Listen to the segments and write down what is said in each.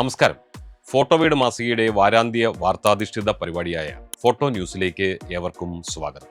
നമസ്കാരം. ഫോട്ടോ വീട് മാസികയുടെ വാരാന്ത്യ വാർത്താധിഷ്ഠിത പരിപാടിയായ ഫോട്ടോ ന്യൂസിലേക്ക് ഏവർക്കും സ്വാഗതം.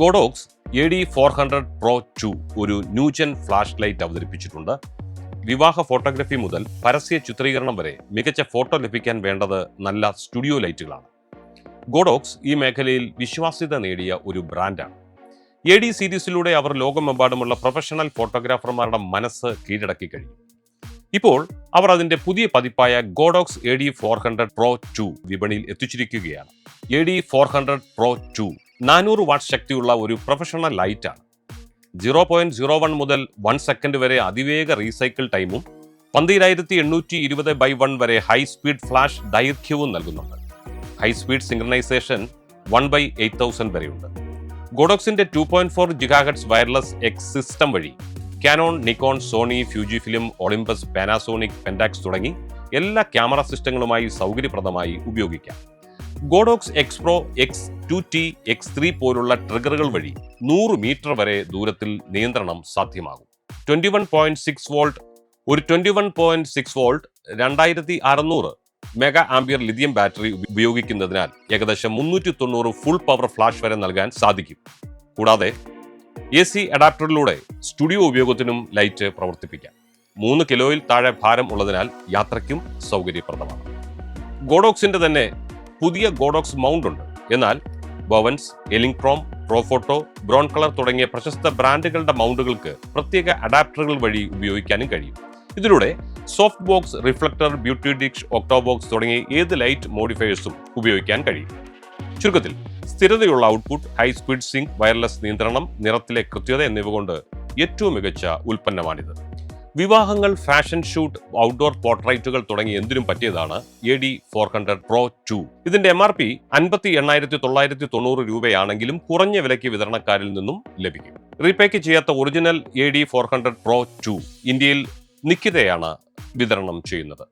Godox A D four hundred pro two ഒരു ന്യൂജൻ ഫ്ലാഷ് ലൈറ്റ് അവതരിപ്പിച്ചിട്ടുണ്ട്. വിവാഹ ഫോട്ടോഗ്രഫി മുതൽ പരസ്യ ചിത്രീകരണം വരെ മികച്ച ഫോട്ടോ ലഭിക്കാൻ വേണ്ടത് നല്ല സ്റ്റുഡിയോ ലൈറ്റുകളാണ്. ഗോഡോക്സ് ഈ മേഖലയിൽ വിശ്വാസ്യത നേടിയ ഒരു ബ്രാൻഡാണ്. എ ഡി സീരീസിലൂടെ അവർ ലോകമെമ്പാടുമുള്ള പ്രൊഫഷണൽ ഫോട്ടോഗ്രാഫർമാരുടെ മനസ്സ് കീഴടക്കി കഴിഞ്ഞു. ഇപ്പോൾ അവർ അതിന്റെ പുതിയ പതിപ്പായ Godox A D four hundred pro two വിപണിയിൽ എത്തിച്ചിരിക്കുകയാണ്. A D four hundred pro two നാനൂറ് വാട്ട് ശക്തിയുള്ള ഒരു പ്രൊഫഷണൽ ലൈറ്റാണ് സീറോ പോയിന്റ് സീറോ വൺ മുതൽ വൺ സെക്കൻഡ് വരെ അതിവേഗ റീസൈക്കിൾ ടൈമും പന്തിരായിരത്തി എണ്ണൂറ്റി ഇരുപത് ബൈ വൺ വരെ ഹൈ സ്പീഡ് ഫ്ലാഷ് ദൈർഘ്യവും നൽകുന്നുണ്ട്. High speed synchronisation one by eight thousand വരെയുണ്ട്. ഗോഡോക്സിന്റെ two point four gigahertz wireless X system വഴി Canon Nikon Sony Fuji film Olympus Panasonic Pentax തുടങ്ങി എല്ലാ ക്യാമറ സിസ്റ്റങ്ങളുമായി സൗകര്യപ്രദമായി ഉപയോഗിക്കാം. Godox X pro X two T X three പോലുള്ള ട്രിഗറുകൾ വഴി നൂറ് മീറ്റർ വരെ ദൂരത്തിൽ നിയന്ത്രണം സാധ്യമാകും. Twenty one point six volt ഒരു twenty one point six volt രണ്ടായിരത്തി അറുന്നൂറ് മെഗാ ആംബിയർ ലിഥിയം ബാറ്ററി ഉപയോഗിക്കുന്നതിനാൽ ഏകദേശം മുന്നൂറ്റി തൊണ്ണൂറ് ഫുൾ പവർ ഫ്ലാഷ് വരെ നൽകാൻ സാധിക്കും. കൂടാതെ എ സി അഡാപ്റ്ററിലൂടെ സ്റ്റുഡിയോ ഉപയോഗത്തിനും ലൈറ്റ് പ്രവർത്തിപ്പിക്കാം. മൂന്ന് കിലോയിൽ താഴെ ഭാരം ഉള്ളതിനാൽ യാത്രയ്ക്കും സൗകര്യപ്രദമാണ്. ഗോഡോക്സിന്റെ തന്നെ പുതിയ ഗോഡോക്സ് മൗണ്ട് ഉണ്ട്. എന്നാൽ Bowens Elinchrom Profoto Broncolor തുടങ്ങിയ പ്രശസ്ത ബ്രാൻഡുകളുടെ മൗണ്ടുകൾക്ക് പ്രത്യേക അഡാപ്റ്ററുകൾ വഴി ഉപയോഗിക്കാനും കഴിയും. ഇതിലൂടെ soft box reflector beauty dish octobox തുടങ്ങിയ ഏത് ലൈറ്റ് മോഡിഫയേഴ്സും ഉപയോഗിക്കാൻ കഴിയും. ചുരുക്കത്തിൽ സ്ഥിരതയുള്ള output high speed sync wireless നിയന്ത്രണം നിറത്തിലെ കൃത്യത എന്നിവ കൊണ്ട് ഏറ്റവും മികച്ച ഉൽപ്പന്നമാണിത്. വിവാഹങ്ങൾ ഫാഷൻ ഷൂട്ട് ഔട്ട്ഡോർ പോർട്രൈറ്റുകൾ തുടങ്ങി എന്തിനും പറ്റിയതാണ് A D four hundred pro two ഇതിന്റെ എം ആർ പി അൻപത്തി എണ്ണായിരത്തി തൊള്ളായിരത്തി തൊണ്ണൂറ് രൂപയാണെങ്കിലും കുറഞ്ഞ വിലയ്ക്ക് വിതരണക്കാരിൽ നിന്നും ലഭിക്കും. റീപേക്ക് ചെയ്യാത്ത original A D four hundred pro two ഇന്ത്യയിൽ നിക്കിതയാണ് വിതരണം ചെയ്യുന്നത്.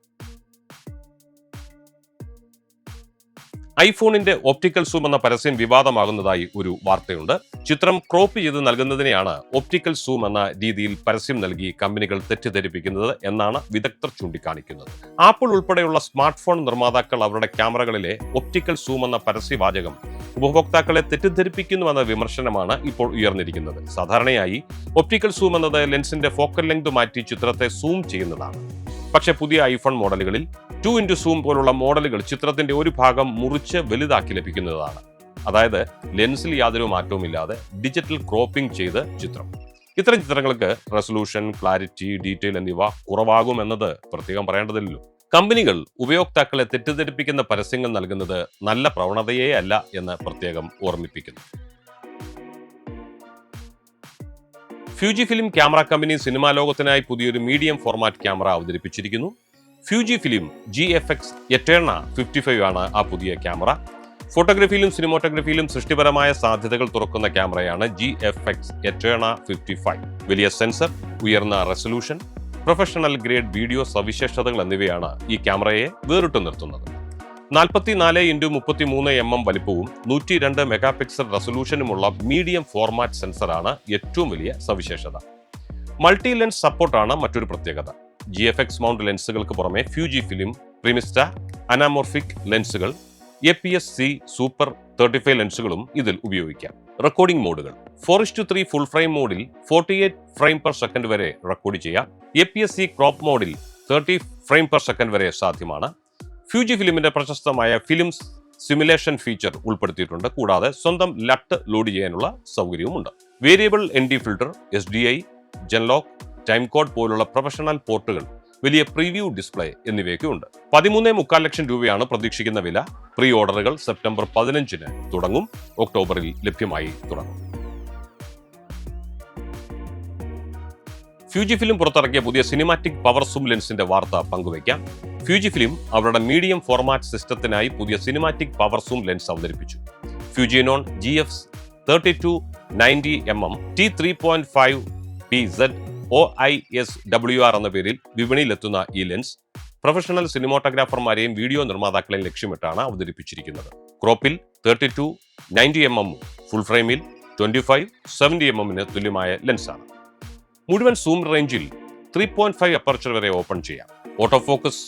ഐഫോണിന്റെ ഒപ്റ്റിക്കൽ സൂം എന്ന പരസ്യം വിവാദമാകുന്നതായി ഒരു വാർത്തയുണ്ട്. ചിത്രം ക്രോപ്പ് ചെയ്ത് നൽകുന്നതിനെയാണ് ഒപ്റ്റിക്കൽ സൂം എന്ന രീതിയിൽ പരസ്യം നൽകി കമ്പനികൾ തെറ്റിദ്ധരിപ്പിക്കുന്നത് എന്നാണ് വിദഗ്ധർ ചൂണ്ടിക്കാണിക്കുന്നത്. ആപ്പിൾ ഉൾപ്പെടെയുള്ള സ്മാർട്ട് ഫോൺ നിർമ്മാതാക്കൾ അവരുടെ ക്യാമറകളിലെ ഒപ്റ്റിക്കൽ സൂം എന്ന പരസ്യവാചകം ഉപഭോക്താക്കളെ തെറ്റിദ്ധരിപ്പിക്കുന്നുവെന്ന വിമർശനമാണ് ഇപ്പോൾ ഉയർന്നിരിക്കുന്നത്. സാധാരണയായി ഒപ്റ്റിക്കൽ സൂം എന്നത് ലെൻസിന്റെ ഫോക്കൽ ലെങ്ത് മാറ്റി ചിത്രത്തെ സൂം ചെയ്യുന്നതാണ്. പക്ഷേ പുതിയ ഐഫോൺ മോഡലുകളിൽ ടു ഇന്റു സൂം പോലുള്ള മോഡലുകൾ ചിത്രത്തിന്റെ ഒരു ഭാഗം മുറിച്ച് വലുതാക്കി ലഭിക്കുന്നതാണ്. അതായത് ലെൻസിൽ യാതൊരു മാറ്റവുമില്ലാതെ ഡിജിറ്റൽ ക്രോപ്പിംഗ് ചെയ്ത് ചിത്രം. ഇത്തരം ചിത്രങ്ങൾക്ക് റെസൊല്യൂഷൻ ക്ലാരിറ്റി ഡീറ്റെയിൽ എന്നിവ കുറവാകും കുറവാകുമെന്നത് പ്രത്യേകം പറയേണ്ടതില്ലല്ലോ. കമ്പനികൾ ഉപയോക്താക്കളെ തെറ്റിദ്ധരിപ്പിക്കുന്ന പരസ്യങ്ങൾ നൽകുന്നത് നല്ല പ്രവണതയേ അല്ല എന്ന് പ്രത്യേകം ഓർമ്മിപ്പിക്കുന്നു. Fuji film camera company cinema ലോകത്തിനായി പുതിയൊരു medium format camera അവതരിപ്പിച്ചിരിക്കുന്നു. Fuji film G F X Eterna fifty five ആണ് ആ പുതിയ ക്യാമറ. ഫോട്ടോഗ്രഫിയിലും സിനിമോട്ടോഗ്രഫിയിലും സൃഷ്ടിപരമായ സാധ്യതകൾ തുറക്കുന്ന ക്യാമറയാണ് G F X Eterna fifty five വലിയ സെൻസർ ഉയർന്ന റെസൊല്യൂഷൻ പ്രൊഫഷണൽ ഗ്രേഡ് വീഡിയോ സവിശേഷതകൾ എന്നിവയാണ് ഈ ക്യാമറയെ വേറിട്ടു നിർത്തുന്നത്. നാൽപ്പത്തിനാല് ഇന്റു മുപ്പത്തി മൂന്ന് എം എം വലിപ്പവും നൂറ്റി രണ്ട് മെഗാ പിക്സൽ റെസൊല്യൂഷനുമുള്ള മീഡിയം ഫോർമാറ്റ് സെൻസറാണ് ഏറ്റവും വലിയ സവിശേഷത. മൾട്ടി ലെൻസ് സപ്പോർട്ടാണ് മറ്റൊരു പ്രത്യേകത. ജി എഫ് എക്സ് മൗണ്ട് ലെൻസുകൾക്ക് പുറമെ ഫ്യൂജി ഫിലിം പ്രിമിസ്റ്റ അനാമോർഫിക് ലെൻസുകൾ A P S C super thirty five ലെൻസുകളും ഇതിൽ ഉപയോഗിക്കാം. റെക്കോർഡിംഗ് മോഡുകൾ four is to three full frame മോഡിൽ forty eight frame per second വരെ റെക്കോർഡ് ചെയ്യാം. A P S C crop മോഡിൽ തേർട്ടി ഫ്രെയിം പെർ സെക്കൻഡ് വരെ സാധ്യമാണ്. ഫ്യൂജി ഫിലിമിന്റെ പ്രശസ്തമായ ഫിലിംസ് സിമുലേഷൻ ഫീച്ചർ ഉൾപ്പെടുത്തിയിട്ടുണ്ട്. കൂടാതെ സ്വന്തം ലട്ട് ലോഡ് ചെയ്യാനുള്ള സൗകര്യവുമുണ്ട്. Variable N D filter S D I genlock time code പോലുള്ള പ്രൊഫഷണൽ പോർട്ടുകൾ വലിയ പ്രിവ്യൂ ഡിസ്പ്ലേ എന്നിവയൊക്കെ ഉണ്ട് പതിമൂന്നേ മുക്കാൽ ലക്ഷം രൂപയാണ് പ്രതീക്ഷിക്കുന്ന വില. പ്രീ ഓർഡറുകൾ സെപ്റ്റംബർ പതിനഞ്ചിന് തുടങ്ങും. ഒക്ടോബറിൽ ലഭ്യമായി തുടങ്ങും. ഫ്യൂജി ഫിലിം പുറത്തിറക്കിയ പുതിയ സിനിമാറ്റിക് പവർ സൂം ലെൻസിന്റെ വാർത്ത പങ്കുവയ്ക്കാം. ഫ്യൂജി ഫിലിം അവരുടെ മീഡിയം ഫോർമാറ്റ് സിസ്റ്റത്തിനായി പുതിയ സിനിമാറ്റിക് പവർ സൂം ലെൻസ് അവതരിപ്പിച്ചു. Fujinon G F thirty two ninety M M T three point five P Z O I S W R എന്ന പേരിൽ വിപണിയിലെത്തുന്ന ഈ ലെൻസ് പ്രൊഫഷണൽ സിനിമോട്ടോഗ്രാഫർമാരെയും വീഡിയോ നിർമ്മാതാക്കളെയും ലക്ഷ്യമിട്ടാണ് അവതരിപ്പിച്ചിരിക്കുന്നത്. ക്രോപ്പിൽ thirty two ninety M M full ഫ്രെയിമിൽ ട്വന്റി ഫൈവ് സെവന്റി എം എമ്മിന് തുല്യമായ ലെൻസാണ്. മുഴുവൻ സൂം റേഞ്ചിൽ ത്രീ പോയിന്റ് ഫൈവ് അപ്പർച്ചർ വരെ ഓപ്പൺ ചെയ്യാം. Auto focus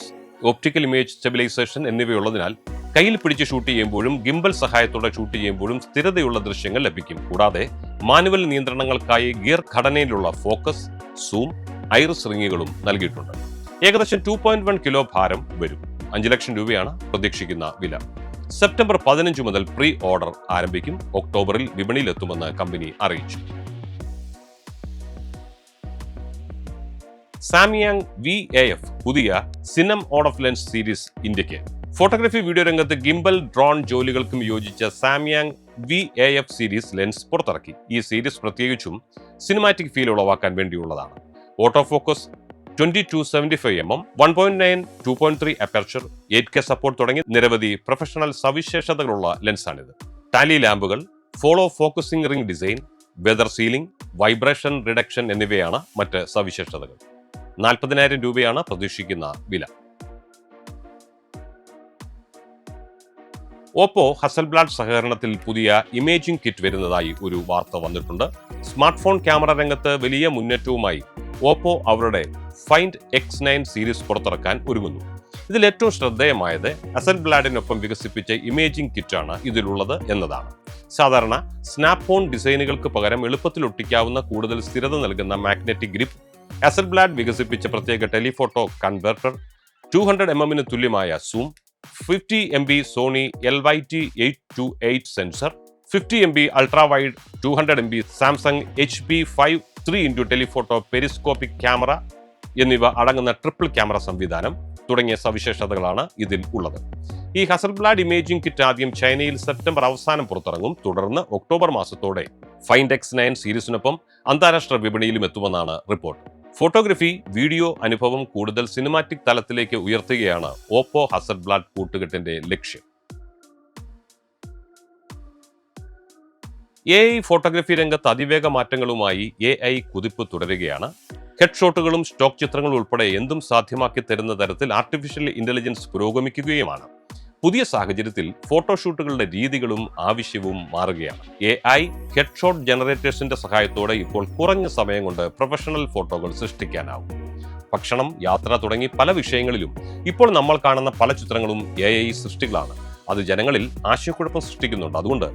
optical image stabilization എന്നിവയുള്ളതിനാൽ കയ്യിൽ പിടിച്ച് ഷൂട്ട് ചെയ്യുമ്പോഴും ഗിംബൽ സഹായത്തോടെ ഷൂട്ട് ചെയ്യുമ്പോഴും സ്ഥിരതയുള്ള ദൃശ്യങ്ങൾ ലഭിക്കും. കൂടാതെ മാനുവൽ നിയന്ത്രണങ്ങൾക്കായി ഗിയർ ഘടനയിലുള്ള ഫോക്കസ് സൂം ഐറിസ് റിങ്ങുകളും നൽകിയിട്ടുണ്ട്. ഏകദേശം ടു പോയിന്റ് വൺ കിലോ ഭാരം വരും. അഞ്ച് ലക്ഷം രൂപയാണ് പ്രതീക്ഷിക്കുന്ന വില. സെപ്റ്റംബർ പതിനഞ്ച് മുതൽ പ്രീ ഓർഡർ ആരംഭിക്കും. ഒക്ടോബറിൽ വിപണിയിലെത്തുമെന്ന് കമ്പനി അറിയിച്ചു. സാമിയാങ് വി എ എഫ് പുതിയ സിനം ഓഫ് ലെൻസ് സീരീസ് ഇന്ത്യയ്ക്ക് ഫോട്ടോഗ്രാഫി വീഡിയോ രംഗത്ത് ഗിംബൽ ഡ്രോൺ ജോലികൾക്കും യോജിച്ച Samyang V A F series lens പുറത്തിറക്കി. ഈ സീരീസ് പ്രത്യേകിച്ചും സിനിമാറ്റിക് ഫീൽ ഉളവാക്കാൻ വേണ്ടിയുള്ളതാണ്. Auto focus twenty two seventy five M M one point nine two point three aperture eight K support തുടങ്ങി നിരവധി പ്രൊഫഷണൽ സവിശേഷതകളുള്ള ലെൻസാണിത് tally ലാമ്പുകൾ follow focusing ring design weather sealing vibration reduction എന്നിവയാണ് മറ്റ് സവിശേഷതകൾ. നാൽപ്പതിനായിരം രൂപയാണ് പ്രതീക്ഷിക്കുന്ന വില. ഓപ്പോ ഹസൽബ്ലാഡ് സഹകരണത്തിൽ പുതിയ ഇമേജിംഗ് കിറ്റ് വരുന്നതായി ഒരു വാർത്ത വന്നിട്ടുണ്ട്. സ്മാർട്ട് ഫോൺ ക്യാമറ രംഗത്ത് വലിയ മുന്നേറ്റവുമായി ഓപ്പോ അവരുടെ ഫൈൻഡ് എക്സ് നയൻ സീരീസ് പുറത്തിറക്കാൻ ഒരുങ്ങുന്നു. ഇതിൽ ഏറ്റവും ശ്രദ്ധേയമായത് അസൽബ്ലാഡിനൊപ്പം വികസിപ്പിച്ച ഇമേജിംഗ് കിറ്റാണ് ഇതിലുള്ളത് എന്നതാണ്. സാധാരണ സ്നാപ്പ് ഫോൺ ഡിസൈനുകൾക്ക് പകരം എളുപ്പത്തിൽ ഒട്ടിക്കാവുന്ന കൂടുതൽ സ്ഥിരത നൽകുന്ന മാഗ്നറ്റിക് ഗ്രിപ്പ് അസൽബ്ലാഡ് വികസിപ്പിച്ച പ്രത്യേക telephoto converter two hundred M എമ്മിന് തുല്യമായ zoom fifty M B Sony L Y T eight two eight sensor fifty M B ultra wide two hundred M B Samsung H P five three into telephoto periscopic camera എന്നിവ അടങ്ങുന്ന triple camera സംവിധാനം തുടങ്ങിയ സവിശേഷതകളാണ് ഇതിൽ ഉള്ളത്. ഈ ഹസൽബ്ലാഡ് imaging kit ആദ്യം ചൈനയിൽ സെപ്റ്റംബർ അവസാനം പുറത്തിറങ്ങും തുടർന്ന് ഒക്ടോബർ മാസത്തോടെ ഫൈൻഡെക്സ് നയൻ സീരീസിനൊപ്പം അന്താരാഷ്ട്ര വിപണിയിലും എത്തുമെന്നാണ് റിപ്പോർട്ട്. ഫോട്ടോഗ്രഫി വീഡിയോ അനുഭവം കൂടുതൽ സിനിമാറ്റിക് തലത്തിലേക്ക് ഉയർത്തുകയാണ് ഓപ്പോ ഹസൽബ്ലാഡ് കൂട്ടുകെട്ടിന്റെ ലക്ഷ്യം. എ ഐ ഫോട്ടോഗ്രഫി രംഗത്ത് അതിവേഗ മാറ്റങ്ങളുമായി എ ഐ കുതിപ്പ് തുടരുകയാണ്. ഹെഡ്ഷോട്ടുകളും സ്റ്റോക്ക് ചിത്രങ്ങളും ഉൾപ്പെടെ എന്തും സാധ്യമാക്കി തരുന്ന തരത്തിൽ ആർട്ടിഫിഷ്യൽ ഇന്റലിജൻസ് പുരോഗമിക്കുകയുമാണ്. പുതിയ സാഹചര്യത്തിൽ ഫോട്ടോഷൂട്ടുകളുടെ രീതികളും ആവശ്യവും മാറുകയാണ്. എ ഐ ഹെഡ്ഷോട്ട് ജനറേറ്റേഴ്സിന്റെ സഹായത്തോടെ ഇപ്പോൾ കുറഞ്ഞ സമയം കൊണ്ട് പ്രൊഫഷണൽ ഫോട്ടോകൾ സൃഷ്ടിക്കാനാവും. ഭക്ഷണം യാത്ര തുടങ്ങി പല വിഷയങ്ങളിലും ഇപ്പോൾ നമ്മൾ കാണുന്ന പല ചിത്രങ്ങളും എ ഐ സൃഷ്ടികളാണ്. അത് ജനങ്ങളിൽ ആശയക്കുഴപ്പം സൃഷ്ടിക്കുന്നുണ്ട്. അതുകൊണ്ട്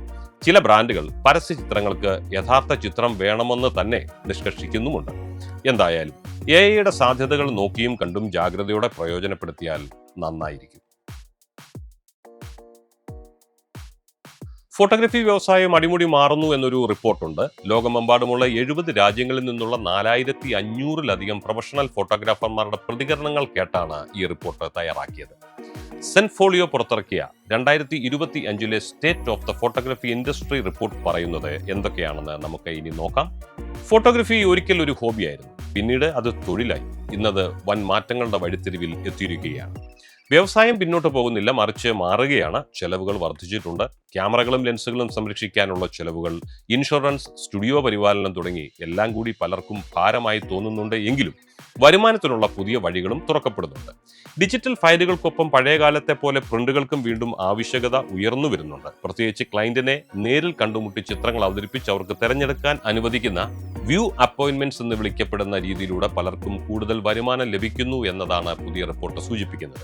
ചില ബ്രാൻഡുകൾ പരസ്യ ചിത്രങ്ങൾക്ക് യഥാർത്ഥ ചിത്രം വേണമെന്ന് തന്നെ നിഷ്കർഷിക്കുന്നുമുണ്ട്. എന്തായാലും എ ഐയുടെ സാധ്യതകൾ നോക്കിയും കണ്ടും ജാഗ്രതയോടെ പ്രയോജനപ്പെടുത്തിയാൽ നന്നായിരിക്കും. ഫോട്ടോഗ്രഫി വ്യവസായം അടിമുടി മാറുന്നു എന്നൊരു റിപ്പോർട്ടുണ്ട്. ലോകമെമ്പാടുമുള്ള എഴുപത് രാജ്യങ്ങളിൽ നിന്നുള്ള നാലായിരത്തി അഞ്ഞൂറിലധികം പ്രൊഫഷണൽ ഫോട്ടോഗ്രാഫർമാരുടെ പ്രതികരണങ്ങൾ കേട്ടാണ് ഈ റിപ്പോർട്ട് തയ്യാറാക്കിയത്. സെൻഫോളിയോ പുറത്തിറക്കിയ രണ്ടായിരത്തി ഇരുപത്തി അഞ്ചിലെ state of the photography industry report പറയുന്നത് എന്തൊക്കെയാണെന്ന് നമുക്ക് ഇനി നോക്കാം. ഫോട്ടോഗ്രഫി ഒരിക്കൽ ഒരു ഹോബിയായിരുന്നു. പിന്നീട് അത് തൊഴിലായി. ഇന്നത് വൻ മാറ്റങ്ങളുടെ വഴിത്തിരിവിൽ എത്തിയിരിക്കുകയാണ്. വ്യവസായം പിന്നോട്ട് പോകുന്നില്ല. മറിച്ച് മാറുകയാണ്. ചെലവുകൾ വർദ്ധിച്ചിട്ടുണ്ട്. ക്യാമറകളും ലെൻസുകളും സംരക്ഷിക്കാനുള്ള ചെലവുകൾ ഇൻഷുറൻസ് സ്റ്റുഡിയോ പരിപാലനം തുടങ്ങി എല്ലാം കൂടി പലർക്കും ഭാരമായി തോന്നുന്നുണ്ട് എങ്കിലും വരുമാനത്തിനുള്ള പുതിയ വഴികളും തുറക്കപ്പെടുന്നുണ്ട്. ഡിജിറ്റൽ ഫയലുകൾക്കൊപ്പം പഴയകാലത്തെ പോലെ പ്രിന്റുകൾക്കും വീണ്ടും ആവശ്യകത ഉയർന്നു വരുന്നുണ്ട്. പ്രത്യേകിച്ച് ക്ലയന്റിനെ നേരിൽ കണ്ടുമുട്ടി ചിത്രങ്ങൾ അവതരിപ്പിച്ച് അവർക്ക് തിരഞ്ഞെടുക്കാൻ അനുവദിക്കുന്ന വ്യൂ അപ്പോയിന്റ്മെന്റ്സ് എന്ന് വിളിക്കപ്പെടുന്ന രീതിയിലൂടെ പലർക്കും കൂടുതൽ വരുമാനം ലഭിക്കുന്നു എന്നതാണ് പുതിയ റിപ്പോർട്ട് സൂചിപ്പിക്കുന്നത്.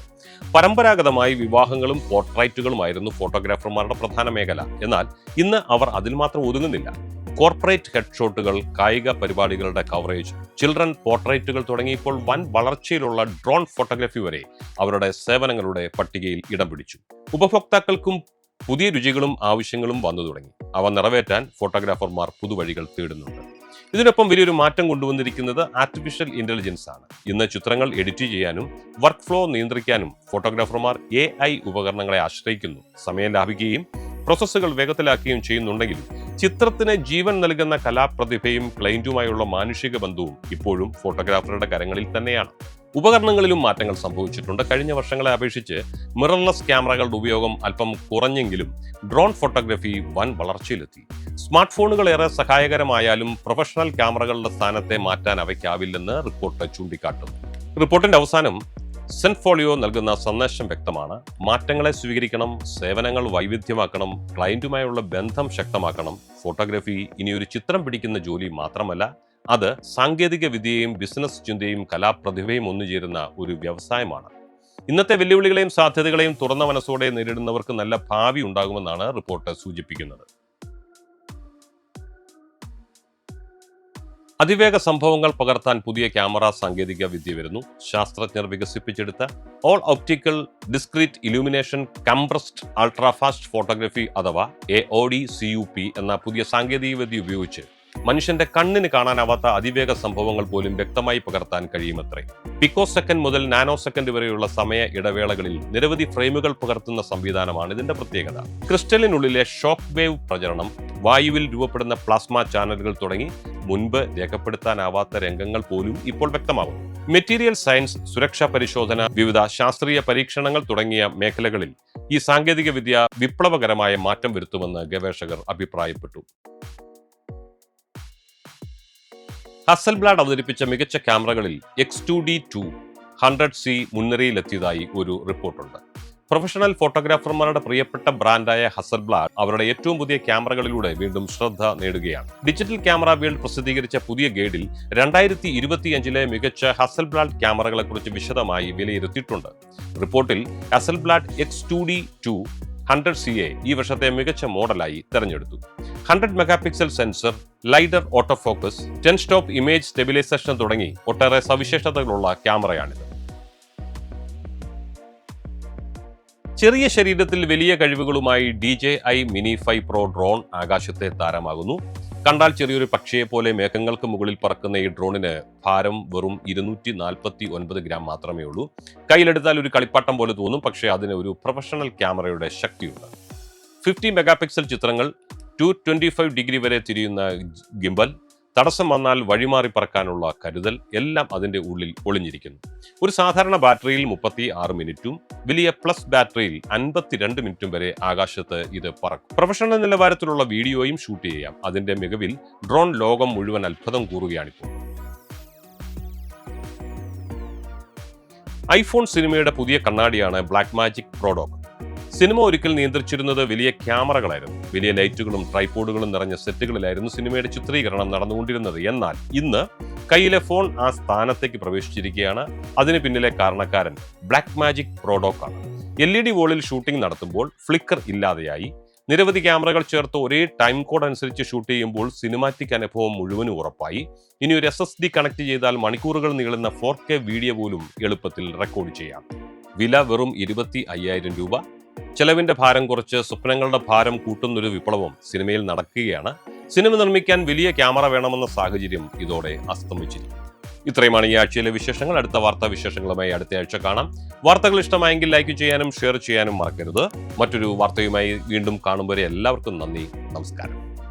പരമ്പരാഗതമായി വിവാഹങ്ങളും പോർട്രൈറ്റുകളുമായിരുന്നു ഫോട്ടോഗ്രാഫർമാരുടെ പ്രധാന മേഖല. എന്നാൽ ഇന്ന് അവർ അതിൽ മാത്രം ഒതുങ്ങുന്നില്ല. കോർപ്പറേറ്റ് ഹെഡ്ഷോട്ടുകൾ കായിക പരിപാടികളുടെ കവറേജ് ചിൽഡ്രൻ പോർട്രേറ്റുകൾ തുടങ്ങിയപ്പോൾ വൻ വളർച്ചയിലുള്ള ഡ്രോൺ ഫോട്ടോഗ്രാഫി വരെ അവരുടെ സേവനങ്ങളുടെ പട്ടികയിൽ ഇടം പിടിച്ചു. ഉപഭോക്താക്കൾക്കും പുതിയ രുചികളും ആവശ്യങ്ങളും വന്നു തുടങ്ങി. അവ നിറവേറ്റാൻ ഫോട്ടോഗ്രാഫർമാർ പുതുവഴികൾ തേടുന്നുണ്ട്. ഇതിനൊപ്പം വലിയൊരു മാറ്റം കൊണ്ടുവന്നിരിക്കുന്നത് ആർട്ടിഫിഷ്യൽ ഇന്റലിജൻസ് ആണ്. ഇന്ന് ചിത്രങ്ങൾ എഡിറ്റ് ചെയ്യാനും വർക്ക് ഫ്ലോ നിയന്ത്രിക്കാനും ഫോട്ടോഗ്രാഫർമാർ എ ഉപകരണങ്ങളെ ആശ്രയിക്കുന്നു. സമയം ലാഭിക്കുകയും പ്രോസസ്സുകൾ വേഗത്തിലാക്കുകയും ചെയ്യുന്നുണ്ടെങ്കിൽ ചിത്രത്തിന് ജീവൻ നൽകുന്ന കലാപ്രതിഭയും ക്ലൈന്റുമായുള്ള മാനുഷിക ബന്ധവും ഇപ്പോഴും ഫോട്ടോഗ്രാഫറുടെ കരങ്ങളിൽ തന്നെയാണ്. ഉപകരണങ്ങളിലും മാറ്റങ്ങൾ സംഭവിച്ചിട്ടുണ്ട്. കഴിഞ്ഞ വർഷങ്ങളെ അപേക്ഷിച്ച് മിറർലെസ് ക്യാമറകളുടെ ഉപയോഗം അല്പം കുറഞ്ഞെങ്കിലും ഡ്രോൺ ഫോട്ടോഗ്രാഫി വൻ വളർച്ചയിലെത്തി. സ്മാർട്ട് ഫോണുകൾ ഏറെ സഹായകരമായാലും പ്രൊഫഷണൽ ക്യാമറകളുടെ സ്ഥാനത്തെ മാറ്റാൻ അവയ്ക്കാവില്ലെന്ന് റിപ്പോർട്ട് ചൂണ്ടിക്കാട്ടുന്നു. റിപ്പോർട്ടിന്റെ അവസാനം സെന്റ് ഫോളിയോ നൽകുന്ന സന്ദേശം വ്യക്തമാണ്. മാറ്റങ്ങളെ സ്വീകരിക്കണം സേവനങ്ങൾ വൈവിധ്യമാക്കണം ക്ലയന്റുമായുള്ള ബന്ധം ശക്തമാക്കണം. ഫോട്ടോഗ്രാഫി ഇനി ഒരു ചിത്രം പിടിക്കുന്ന ജോലി മാത്രമല്ല അത് സാങ്കേതിക വിദ്യയും ബിസിനസ് ചിന്തയും കലാപ്രതിഭയും ഒന്നുചേരുന്ന ഒരു വ്യവസായമാണ്. ഇന്നത്തെ വെല്ലുവിളികളെയും സാധ്യതകളെയും തുറന്ന മനസ്സോടെ നേരിടുന്നവർക്ക് നല്ല ഭാവി ഉണ്ടാകുമെന്നാണ് റിപ്പോർട്ട് സൂചിപ്പിക്കുന്നത്. അതിവേഗ സംഭവങ്ങൾ പകർത്താൻ പുതിയ ക്യാമറ സാങ്കേതിക വിദ്യ വരുന്നു. ശാസ്ത്രജ്ഞർ വികസിപ്പിച്ചെടുത്ത all optical discrete illumination compressed ultrafast photography അഥവാ A O D C U P എന്ന പുതിയ സാങ്കേതിക വിദ്യ ഉപയോഗിച്ച് മനുഷ്യന്റെ കണ്ണിന് കാണാനാവാത്ത അതിവേഗ സംഭവങ്ങൾ പോലും വ്യക്തമായി പകർത്താൻ കഴിയുമത്രേ. പിക്കോ സെക്കൻഡ് മുതൽ നാനോ സെക്കൻഡ് വരെയുള്ള സമയ ഇടവേളകളിൽ നിരവധി ഫ്രെയിമുകൾ പകർത്തുന്ന സംവിധാനമാണ് ഇതിന്റെ പ്രത്യേകത. ക്രിസ്റ്റലിനുള്ളിലെ ഷോക്ക് വേവ് പ്രചരണം വായുവിൽ രൂപപ്പെടുന്ന പ്ലാസ്മ ചാനലുകൾ തുടങ്ങി മുൻപ് രേഖപ്പെടുത്താനാവാത്ത രംഗങ്ങൾ പോലും ഇപ്പോൾ വ്യക്തമാകുന്നു മെറ്റീരിയൽ സയൻസ് സുരക്ഷാ പരിശോധന വിവിധ ശാസ്ത്രീയ പരീക്ഷണങ്ങൾ തുടങ്ങിയ മേഖലകളിൽ ഈ സാങ്കേതിക വിദ്യ വിപ്ലവകരമായ മാറ്റം വരുത്തുമെന്ന് ഗവേഷകർ അഭിപ്രായപ്പെട്ടു. ഹസൽബ്ലാഡ് അവതരിപ്പിച്ച മികച്ച ക്യാമറകളിൽ X two D two hundred C മുൻനിരയിലെത്തിയതായി ഒരു റിപ്പോർട്ടുണ്ട്. പ്രൊഫഷണൽ ഫോട്ടോഗ്രാഫർമാരുടെ പ്രിയപ്പെട്ട ബ്രാൻഡായ ഹസൽബ്ലാഡ് അവരുടെ ഏറ്റവും പുതിയ ക്യാമറകളിലൂടെ വീണ്ടും ശ്രദ്ധ നേടുകയാണ്. ഡിജിറ്റൽ ക്യാമറ വേൾഡ് പ്രസിദ്ധീകരിച്ച പുതിയ ഗൈഡിൽ രണ്ടായിരത്തി ഇരുപത്തിയഞ്ചിലെ മികച്ച ഹസൽബ്ലാഡ് ക്യാമറകളെ കുറിച്ച് വിശദമായി വിലയിരുത്തിയിട്ടുണ്ട്. റിപ്പോർട്ടിൽ Hasselblad X two D two hundred C A ഈ വർഷത്തെ മികച്ച മോഡലായി തെരഞ്ഞെടുത്തു. Hundred megapixel sensor lidar auto focus ten stop image stabilization തുടങ്ങി ഒട്ടേറെ സവിശേഷതകളുള്ള ക്യാമറയാണിത്. ചെറിയ ശരീരത്തിൽ വലിയ കഴിവുകളുമായി D J I mini five pro drone ആകാശത്തെ താരമാകുന്നു. കണ്ടാൽ ചെറിയൊരു പക്ഷിയെ പോലെ മേഘങ്ങൾക്ക് മുകളിൽ പറക്കുന്ന ഈ ഡ്രോണിന് ഭാരം വെറും ഇരുന്നൂറ്റി നാൽപ്പത്തി ഒൻപത് ഗ്രാം മാത്രമേ ഉള്ളൂ. കയ്യിലെടുത്താൽ ഒരു കളിപ്പാട്ടം പോലെ തോന്നും പക്ഷേ അതിന് ഒരു പ്രൊഫഷണൽ ക്യാമറയുടെ ശക്തിയുണ്ട്. ഫിഫ്റ്റി മെഗാപിക്സൽ ചിത്രങ്ങൾ ടു ഡിഗ്രി വരെ തിരിയുന്ന ഗിംബൽ തടസ്സം വന്നാൽ വഴിമാറി പറക്കാനുള്ള കരുതൽ എല്ലാം അതിന്റെ ഉള്ളിൽ ഒളിഞ്ഞിരിക്കുന്നു. ഒരു സാധാരണ ബാറ്ററിയിൽ മുപ്പത്തി ആറ് മിനിറ്റും വലിയ പ്ലസ് ബാറ്ററിയിൽ അൻപത്തിരണ്ട് മിനിറ്റും വരെ ആകാശത്ത് ഇത് പറക്കും. പ്രൊഫഷണൽ നിലവാരത്തിലുള്ള വീഡിയോയും ഷൂട്ട് ചെയ്യാം. അതിന്റെ മികവിൽ ഡ്രോൺ ലോകം മുഴുവൻ അത്ഭുതം കൂറുകയാണിപ്പോൾ. ഐഫോൺ സിനിമയുടെ പുതിയ കണ്ണാടിയാണ് ബ്ലാക്ക് മാജിക് പ്രോഡോക്ക് സിനിമ ഒരിക്കൽ നിയന്ത്രിച്ചിരുന്നത് വലിയ ക്യാമറകളായിരുന്നു. വലിയ ലൈറ്റുകളും ട്രൈപോഡുകളും നിറഞ്ഞ സെറ്റുകളിലായിരുന്നു സിനിമയുടെ ചിത്രീകരണം നടന്നുകൊണ്ടിരുന്നത്. എന്നാൽ ഇന്ന് കയ്യിലെ ഫോൺ ആ സ്ഥാനത്തേക്ക് പ്രവേശിച്ചിരിക്കുകയാണ്. അതിന് പിന്നിലെ കാരണക്കാരൻ ബ്ലാക്ക് മാജിക് പ്രോഡോക്ക് ആണ്. എൽ ഇ ഡി വോളിൽ ഷൂട്ടിംഗ് നടത്തുമ്പോൾ ഫ്ലിക്കർ ഇല്ലാതെയായി. നിരവധി ക്യാമറകൾ ചേർത്ത് ഒരേ ടൈം കോഡ് അനുസരിച്ച് ഷൂട്ട് ചെയ്യുമ്പോൾ സിനിമാറ്റിക് അനുഭവം മുഴുവനും ഉറപ്പായി. ഇനി ഒരു എസ് എസ് ഡി കണക്ട് ചെയ്താൽ മണിക്കൂറുകൾ നീളുന്ന ഫോർ കെ വീഡിയോ പോലും എളുപ്പത്തിൽ റെക്കോർഡ് ചെയ്യാം. വില വെറും ഇരുപത്തി അയ്യായിരം രൂപ. ചെലവിന്റെ ഭാരം കുറച്ച് സ്വപ്നങ്ങളുടെ ഭാരം കൂട്ടുന്നൊരു വിപ്ലവം സിനിമയിൽ നടക്കുകയാണ്. സിനിമ നിർമ്മിക്കാൻ വലിയ ക്യാമറ വേണമെന്ന സാഹചര്യം ഇതോടെ അസ്തമിച്ചിരിക്കും ഇത്രയുമാണ് ഈ ആഴ്ചയിലെ വിശേഷങ്ങൾ. അടുത്ത വാർത്താ വിശേഷങ്ങളുമായി അടുത്ത ആഴ്ച കാണാം. വാർത്തകൾ ഇഷ്ടമായെങ്കിൽ ലൈക്ക് ചെയ്യാനും ഷെയർ ചെയ്യാനും മറക്കരുത്. മറ്റൊരു വാർത്തയുമായി വീണ്ടും കാണും വരെ എല്ലാവർക്കും നന്ദി. നമസ്കാരം.